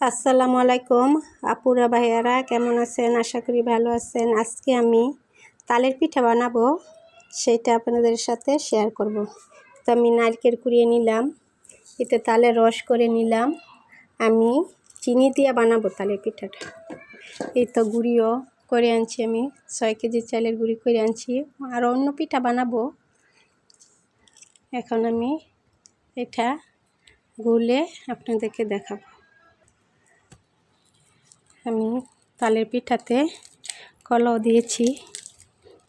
আসসালামু আলাইকুম। আপুরা, ভাইয়ারা, কেমন আছেন? আশা করি ভালো আছেন। আজকে আমি তালের পিঠা বানাবো। সেটা আপনাদের সাথে শেয়ার করব। তো আমি নারকেল কুড়িয়ে নিলাম। এতে তালের রস করে নিলাম। আমি চিনি দিয়ে বানাবো তালের পিঠাটা। এই তো গুঁড়িও করে আনছি আমি। ছয় কেজি চালের গুঁড়ি করে আনছি। আর অন্য পিঠা বানাবো। এখন আমি এটা গুলে আপনাদেরকে দেখাবো। আমি তালের পিঠাতে কলাও দিয়েছি।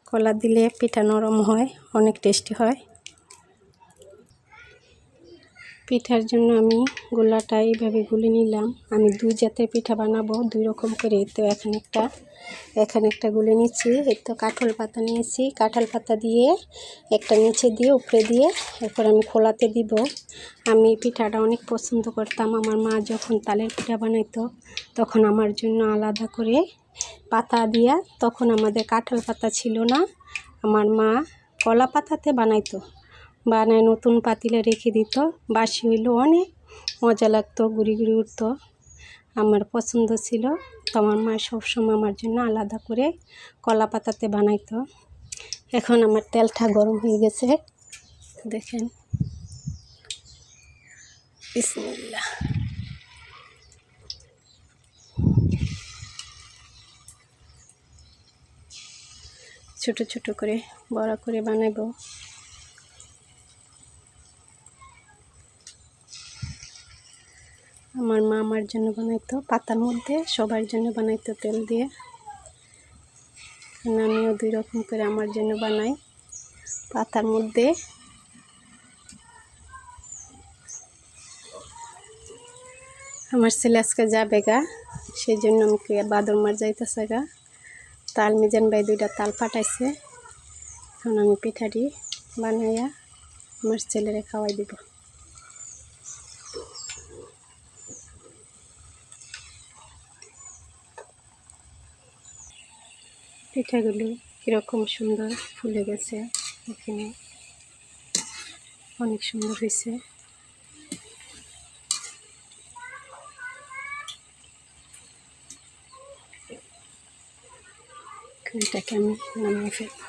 কলা দিলে পিঠা নরম হয় অনেক টেস্টি হয়। পিঠার জন্য আমি গোলাটা এইভাবে গুলে নিলাম। আমি দুই জাতের পিঠা বানাবো, দুই রকম করে। তো এখানে একটা এখানে একটা গুলে নিচ্ছি। এই তো কাঁঠাল পাতা নিয়েছি। কাঁঠাল পাতা দিয়ে একটা নিচে দিয়ে উপরে দিয়ে এরপর আমি খোলাতে দিব। আমি পিঠাটা অনেক পছন্দ করতাম। আমার মা যখন তালের পিঠা বানাইতো, তখন আমার জন্য আলাদা করে পাতা দিয়া, তখন আমাদের কাঁঠাল পাতা ছিল না। আমার মা কলা পাতাতে বানাইতো। বানায় নতুন পাতিলে রেখে দিত। বাসি হইলেও অনেক মজা লাগতো গুড়ি গুড়ি উঠতো। আমার পছন্দ ছিল। তো আমার মা সবসময় আমার জন্য আলাদা করে কলা পাতাতে বানাইতো। এখন আমার তেলটা গরম হয়ে গেছে। দেখেন। বিসমিল্লা ছোট ছোট করে, বড়া করে বানাবো আমার মা আমার জন্য বানাইতো, পাতার মধ্যে সবার জন্য বানাইতো তেল দিয়ে। আমিও দুই রকম করে আমার জন্য বানাই। পাতার মধ্যে আমার ছেলে আজকে যাবে গা সেই জন্য আমাকে বাদর মার যাইতেছে গা। তাল মিজান ভাই দুইটা তাল পাঠাইছে এখন আমি পিঠাটি বানাইয়া আমার ছেলেরে খাওয়াই দিব। পিঠাগুলো কীরকম সুন্দর ফুলে গেছে এখানে। অনেক সুন্দর হয়েছে। এটাকে আমি নামিয়ে ফেলব।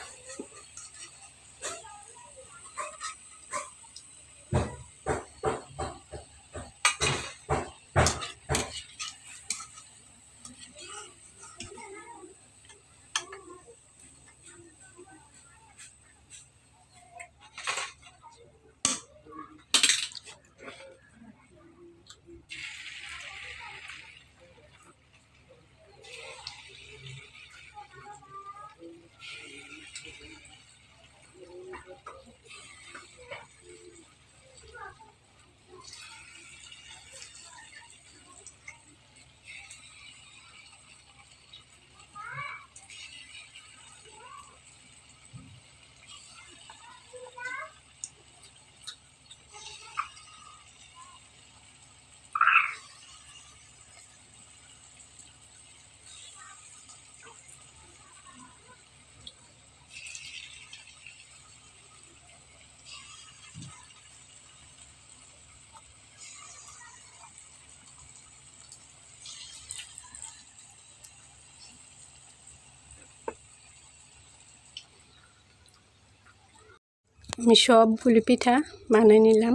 আমি সবগুলো পিঠা বানিয়ে নিলাম।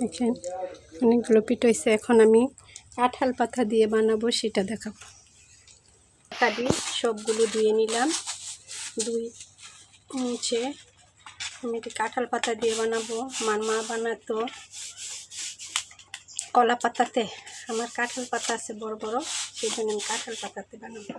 দেখেন, অনেকগুলো পিঠা হয়েছে। এখন আমি কাঁঠাল পাতা দিয়ে বানাবো, সেটা দেখাবো। পাতা দিয়ে সবগুলো দিয়ে নিলাম। দুই নিচে আমি একটি কাঁঠাল পাতা দিয়ে বানাবো। আমার মা বানাতো কলা পাতাতে। আমার কাঁঠাল পাতা আছে বড় বড়, সেই জন্য আমি কাঁঠাল পাতাতে বানাবো।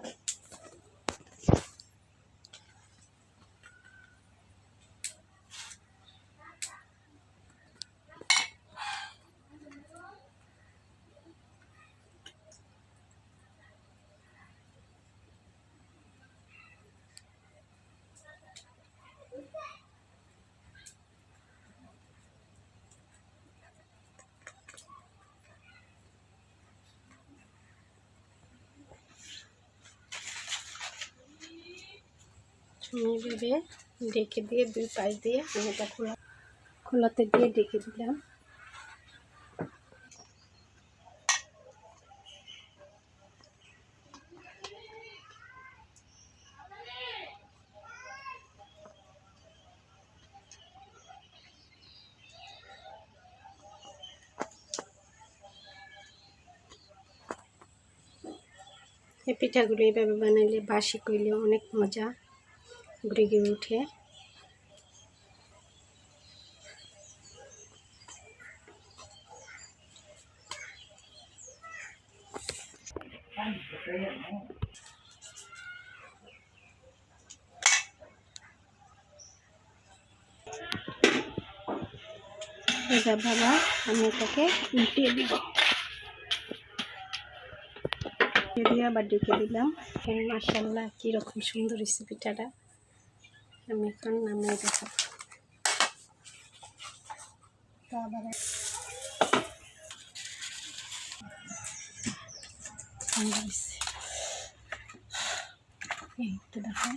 এইভাবে ডেকে দিয়ে দুই পাশ দিয়ে আমি এটা খোলা খোলাতে দিয়ে ডেকে দিলাম। এই পিঠাগুলো এইভাবে বানাইলে বাসি করলে অনেক মজা। ঘুরে ঘুরে উঠে বাবা, আমি এটাকে উল্টিয়ে দিব। দিয়ে আবার ডেকে দিলাম। মাসাল্লাহ কীরকম সুন্দর পিঠাটা আমি এখন নামিয়ে দেখাবো তো আবার ঠান্ডা হয়েছে এই দেখো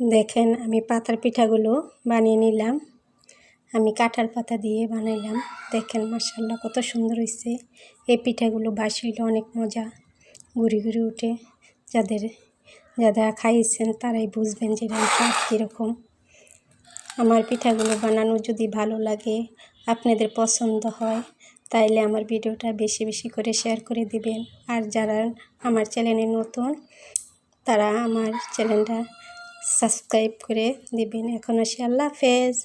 দেখেন, আমি পাতার পিঠাগুলো বানিয়ে নিলাম। আমি কাঁঠাল পাতা দিয়ে বানাইলাম। দেখেন মাসাল্লাহ কত সুন্দর হয়েছে এই পিঠাগুলো বাসিলে অনেক মজা। ঘুরি ঘুরি উঠে যাদের, যারা খাইয়েছেন তারাই বুঝবেন যে স্বাদ কীরকম। আমার পিঠাগুলো বানানো যদি ভালো লাগে, আপনাদের পছন্দ হয়, তাইলে আমার ভিডিওটা বেশি বেশি করে শেয়ার করে দিবেন। আর যারা আমার চ্যানেলে নতুন, তারা আমার চ্যানেলটা সাবস্ক্রাইব করে দিবেন। এখন আসি, আল্লাহ হাফেজ।